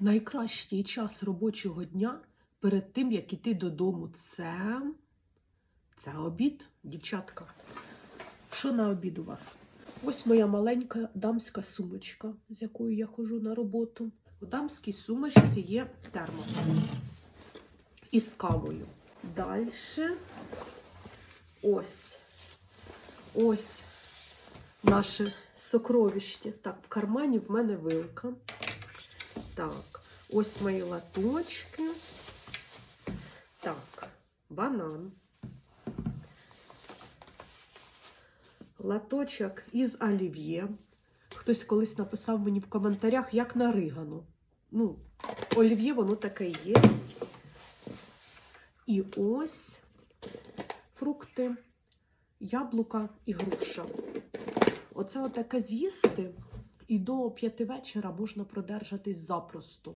Найкращий час робочого дня перед тим, як іти додому, це, це обід, дівчатка. Що на обід у вас? Ось моя маленька дамська сумочка, з якою я ходжу на роботу. У дамській сумочці є термос із кавою. Далі ось ось наше сокровище. Так, в кармані в мене вилка. Так, ось мої латочки. Так, банан. Латочок із олів'є. Хтось колись написав мені в коментарях, як на ригану. Ну, олів'є воно таке є. І ось фрукти, яблука і груша. Оце отаке з'їсти, і до п'яти вечора можна продержатись запросто.